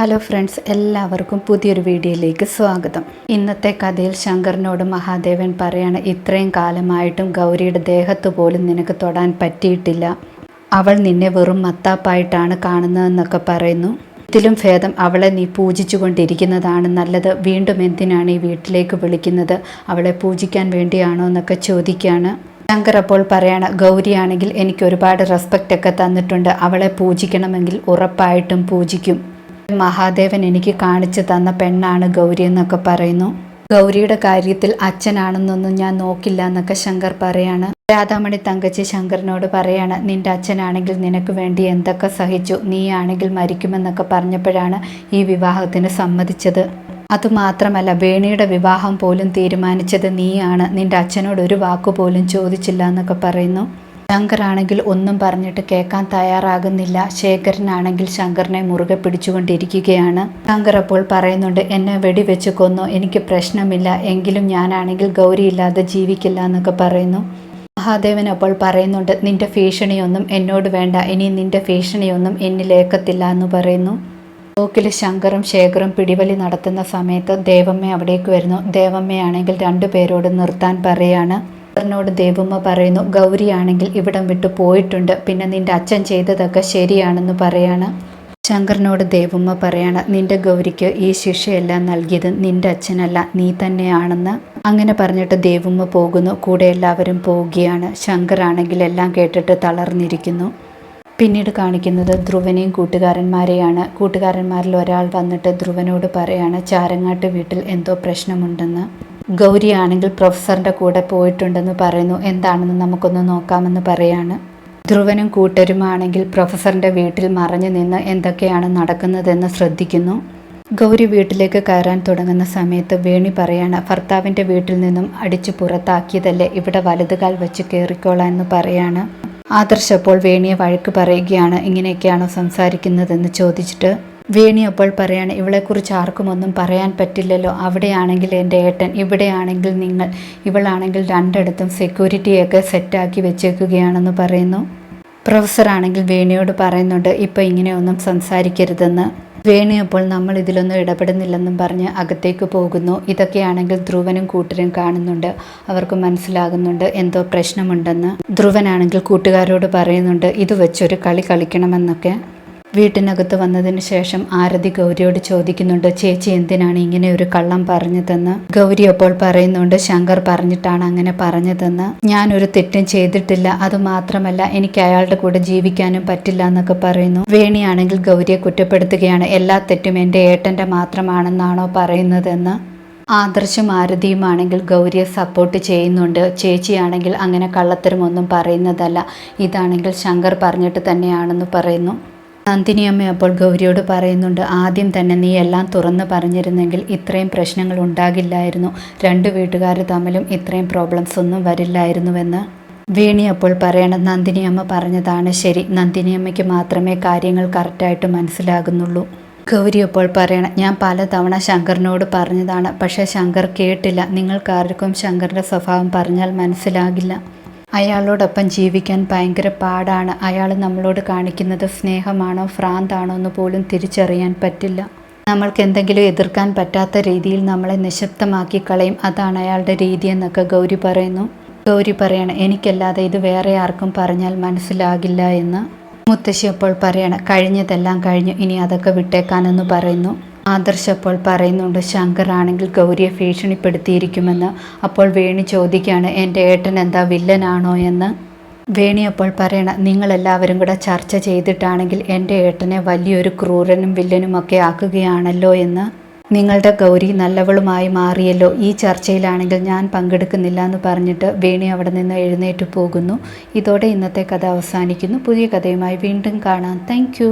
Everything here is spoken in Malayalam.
ഹലോ ഫ്രണ്ട്സ് എല്ലാവർക്കും പുതിയൊരു വീഡിയോയിലേക്ക് സ്വാഗതം. ഇന്നത്തെ കഥയിൽ ശങ്കറിനോട് മഹാദേവൻ പറയാണ് ഇത്രയും കാലമായിട്ടും ഗൗരിയുടെ ദേഹത്ത് പോലും നിനക്ക് തൊടാൻ പറ്റിയിട്ടില്ല. അവൾ നിന്നെ വെറും മത്താപ്പായിട്ടാണ് കാണുന്നതെന്നൊക്കെ പറയുന്നു. ഇതിലും ഭേദം അവളെ നീ പൂജിച്ചുകൊണ്ടിരിക്കുന്നതാണ് നല്ലത്. വീണ്ടും എന്തിനാണ് ഈ വീട്ടിലേക്ക് വിളിക്കുന്നത്? അവളെ പൂജിക്കാൻ വേണ്ടിയാണോ എന്നൊക്കെ ചോദിക്കുകയാണ്. ശങ്കർ അപ്പോൾ പറയാണ് ഗൗരിയാണെങ്കിൽ എനിക്ക് ഒരുപാട് റെസ്പെക്റ്റ് ഒക്കെ തന്നിട്ടുണ്ട്. അവളെ പൂജിക്കണമെങ്കിൽ ഉറപ്പായിട്ടും പൂജിക്കും. മഹാദേവൻ എനിക്ക് കാണിച്ചു തന്ന പെണ്ണാണ് ഗൗരി എന്നൊക്കെ പറയുന്നു. ഗൗരിയുടെ കാര്യത്തിൽ അച്ഛനാണെന്നൊന്നും ഞാൻ നോക്കില്ല എന്നൊക്കെ ശങ്കർ പറയാണ്. രാധാമണി തങ്കച്ചി ശങ്കറിനോട് പറയാണ് നിന്റെ അച്ഛനാണെങ്കിൽ നിനക്ക് വേണ്ടി എന്തൊക്കെ സഹിച്ചു? നീയാണെങ്കിൽ മരിക്കുമെന്നൊക്കെ പറഞ്ഞപ്പോഴാണ് ഈ വിവാഹത്തിന് സമ്മതിച്ചത്. അതുമാത്രമല്ല വേണിയുടെ വിവാഹം പോലും തീരുമാനിച്ചത് നീയാണ്. നിന്റെ അച്ഛനോട് ഒരു വാക്കുപോലും ചോദിച്ചില്ല എന്നൊക്കെ പറയുന്നു. ശങ്കറാണെങ്കിൽ ഒന്നും പറഞ്ഞിട്ട് കേൾക്കാൻ തയ്യാറാകുന്നില്ല. ശേഖരനാണെങ്കിൽ ശങ്കറിനെ മുറുകെ പിടിച്ചുകൊണ്ടിരിക്കുകയാണ്. ശങ്കർ അപ്പോൾ പറയുന്നുണ്ട് എന്നെ വെടിവെച്ച് കൊന്നു. എനിക്ക് പ്രശ്നമില്ല. എങ്കിലും ഞാനാണെങ്കിൽ ഗൗരിയില്ലാതെ ജീവിക്കില്ല എന്നൊക്കെ പറയുന്നു. മഹാദേവൻ അപ്പോൾ പറയുന്നുണ്ട് നിന്റെ ഭീഷണിയൊന്നും എന്നോട് വേണ്ട. ഇനി നിന്റെ ഭീഷണിയൊന്നും എന്നിലേക്കത്തില്ല എന്ന് പറയുന്നു. തോക്കിൽ ശങ്കറും ശേഖറും പിടിവലി നടത്തുന്ന സമയത്ത് ദേവമ്മ അവിടേക്ക് വരുന്നു. ദേവമ്മയാണെങ്കിൽ രണ്ടു പേരോട് നിർത്താൻ പറയാണ്. ശങ്കറിനോട് ദേവുമ്മ പറയുന്നു ഗൗരിയാണെങ്കിൽ ഇവിടം വിട്ടു പോയിട്ടുണ്ട്. പിന്നെ നിന്റെ അച്ഛൻ ചെയ്തതൊക്കെ ശരിയാണെന്ന് പറയാണ്. ശങ്കറിനോട് ദേവുമ്മ പറയാണ് നിന്റെ ഗൗരിക്ക് ഈ ശിക്ഷയെല്ലാം നൽകിയത് നിന്റെ അച്ഛനല്ല നീ തന്നെയാണെന്ന്. അങ്ങനെ പറഞ്ഞിട്ട് ദേവുമ്മ പോകുന്നു കൂടെ എല്ലാവരും പോവുകയാണ്. ശങ്കറാണെങ്കിൽ എല്ലാം കേട്ടിട്ട് തളർന്നിരിക്കുന്നു. പിന്നീട് കാണിക്കുന്നത് ധ്രുവനെയും കൂട്ടുകാരന്മാരെയാണ്. കൂട്ടുകാരന്മാരിൽ ഒരാൾ വന്നിട്ട് ധ്രുവനോട് പറയാണ് ചാരങ്ങാട്ട് വീട്ടിൽ എന്തോ പ്രശ്നമുണ്ടെന്ന്. ഗൗരിയാണെങ്കിൽ പ്രൊഫസറിന്റെ കൂടെ പോയിട്ടുണ്ടെന്ന് പറയുന്നു. എന്താണെന്ന് നമുക്കൊന്ന് നോക്കാമെന്ന് പറയാണ്. ധ്രുവനും കൂട്ടരുമാണെങ്കിൽ പ്രൊഫസറിന്റെ വീട്ടിൽ മറഞ്ഞു നിന്ന് എന്തൊക്കെയാണ് നടക്കുന്നതെന്ന് ശ്രദ്ധിക്കുന്നു. ഗൗരി വീട്ടിലേക്ക് കയറാൻ തുടങ്ങുന്ന സമയത്ത് വേണി പറയാണ് ഭർത്താവിന്റെ വീട്ടിൽ നിന്നും അടിച്ചു പുറത്താക്കിയതല്ലേ ഇവിടെ വലതുകാൽ വെച്ച് കയറിക്കോളാൻ എന്ന് പറയാണ്. ആദർശ് അപ്പോൾ വേണിയെ വഴക്ക് പറയുകയാണ് ഇങ്ങനെയൊക്കെയാണോ സംസാരിക്കുന്നതെന്ന് ചോദിച്ചിട്ട് വേണി അപ്പോൾ പറയാണ് ഇവളെക്കുറിച്ച് ആർക്കും ഒന്നും പറയാൻ പറ്റില്ലല്ലോ. അവിടെയാണെങ്കിൽ എന്റെ ഏട്ടൻ ഇവിടെയാണെങ്കിൽ നിങ്ങൾ. ഇവളാണെങ്കിൽ രണ്ടിടത്തും സെക്യൂരിറ്റിയൊക്കെ സെറ്റാക്കി വെച്ചേക്കുകയാണെന്ന് പറയുന്നു. പ്രൊഫസർ ആണെങ്കിൽ വേണിയോട് പറയുന്നുണ്ട് ഇപ്പോൾ ഇങ്ങനെയൊന്നും സംസാരിക്കരുതെന്ന്. വേണി അപ്പോൾ നമ്മൾ ഇതിലൊന്നും ഇടപെടുന്നില്ലെന്നും പറഞ്ഞ് അകത്തേക്ക് പോകുന്നു. ഇതൊക്കെയാണെങ്കിൽ ധ്രുവനും കൂട്ടരും കാണുന്നുണ്ട്. അവർക്ക് മനസ്സിലാകുന്നുണ്ട് എന്തോ പ്രശ്നമുണ്ടെന്ന്. ധ്രുവനാണെങ്കിൽ കൂട്ടുകാരോട് പറയുന്നുണ്ട് ഇത് വെച്ചൊരു കളി കളിക്കണമെന്നൊക്കെ. വീട്ടിനകത്ത് വന്നതിന് ശേഷം ആരതി ഗൗരിയോട് ചോദിക്കുന്നുണ്ട് ചേച്ചി എന്തിനാണ് ഇങ്ങനെ ഒരു കള്ളം പറഞ്ഞതെന്ന്? ഗൗരി അപ്പോൾ പറയുന്നുണ്ട് ശങ്കർ പറഞ്ഞിട്ടാണ് അങ്ങനെ പറഞ്ഞതെന്ന്. ഞാൻ ഒരു തെറ്റും ചെയ്തിട്ടില്ല. അത് മാത്രമല്ല എനിക്ക് അയാളുടെ കൂടെ ജീവിക്കാനും പറ്റില്ല എന്നൊക്കെ പറയുന്നു. വേണിയാണെങ്കിൽ ഗൗരിയെ കുറ്റപ്പെടുത്തുകയാണ്. എല്ലാ തെറ്റും എന്റെ ഏട്ടന്റെ മാത്രമാണെന്നാണോ പറയുന്നതെന്ന് ആദർശം ആരതിയുമാണെങ്കിൽ ഗൗരിയെ സപ്പോർട്ട് ചെയ്യുന്നുണ്ട്. ചേച്ചിയാണെങ്കിൽ അങ്ങനെ കള്ളത്തരമൊന്നും പറയുന്നതല്ല. ഇതാണെങ്കിൽ ശങ്കർ പറഞ്ഞിട്ട് തന്നെയാണെന്ന് പറയുന്നു. നന്ദിനിയമ്മ അപ്പോൾ ഗൗരിയോട് പറയുന്നുണ്ട് ആദ്യം തന്നെ നീ എല്ലാം തുറന്ന് പറഞ്ഞിരുന്നെങ്കിൽ ഇത്രയും പ്രശ്നങ്ങൾ ഉണ്ടാകില്ലായിരുന്നു. രണ്ട് വീട്ടുകാർ തമ്മിലും ഇത്രയും പ്രോബ്ലംസ് ഒന്നും വരില്ലായിരുന്നുവെന്ന് വേണി അപ്പോൾ പറയണം. നന്ദിനിയമ്മ പറഞ്ഞതാണ് ശരി. നന്ദിനിയമ്മയ്ക്ക് മാത്രമേ കാര്യങ്ങൾ കറക്റ്റായിട്ട് മനസ്സിലാകുന്നുള്ളൂ. ഗൗരി അപ്പോൾ പറയണം ഞാൻ പലതവണ ശങ്കറിനോട് പറഞ്ഞതാണ് പക്ഷേ ശങ്കർ കേട്ടില്ല. നിങ്ങൾക്കാർക്കും ശങ്കറിന്റെ സ്വഭാവം പറഞ്ഞാൽ മനസ്സിലാകില്ല. അയാളോടൊപ്പം ജീവിക്കാൻ ഭയങ്കര പാടാണ്. അയാൾ നമ്മളോട് കാണിക്കുന്നത് സ്നേഹമാണോ ഭ്രാന്താണോ എന്ന് പോലും തിരിച്ചറിയാൻ പറ്റില്ല. നമ്മൾക്ക് എന്തെങ്കിലും എതിർക്കാൻ പറ്റാത്ത രീതിയിൽ നമ്മളെ നിശബ്ദമാക്കി കളയും. അതാണ് അയാളുടെ രീതി എന്നൊക്കെ ഗൗരി പറയുന്നു. ഗൗരി പറയണം എനിക്കല്ലാതെ ഇത് വേറെ ആർക്കും പറഞ്ഞാൽ മനസ്സിലാകില്ല എന്ന്. മുത്തശ്ശി അപ്പോൾ പറയണം കഴിഞ്ഞതെല്ലാം കഴിഞ്ഞു. ഇനി അതൊക്കെ വിട്ടേക്കാനെന്ന് പറയുന്നു. ആദർശ് അപ്പോൾ പറയുന്നുണ്ട് ശങ്കർ ആണെങ്കിൽ ഗൗരിയെ ഭീഷണിപ്പെടുത്തിയിരിക്കുമെന്ന് അപ്പോൾ വേണി ചോദിക്കുകയാണ് എന്റെ ഏട്ടൻ എന്താ വില്ലനാണോ എന്ന്? വേണി അപ്പോൾ പറയണം നിങ്ങളെല്ലാവരും കൂടെ ചർച്ച ചെയ്തിട്ടാണെങ്കിൽ എന്റെ ഏട്ടനെ വലിയൊരു ക്രൂരനും വില്ലനും ഒക്കെ ആക്കുകയാണല്ലോ എന്ന്. നിങ്ങളുടെ ഗൗരി നല്ലവളുമായി മാറിയല്ലോ ഈ ചർച്ചയിലാണെങ്കിൽ ഞാൻ പങ്കെടുക്കുന്നില്ല എന്ന് പറഞ്ഞിട്ട് വേണി അവിടെ നിന്ന് എഴുന്നേറ്റ് പോകുന്നു. ഇതോടെ ഇന്നത്തെ കഥ അവസാനിക്കുന്നു. പുതിയ കഥയുമായി വീണ്ടും കാണാം. താങ്ക്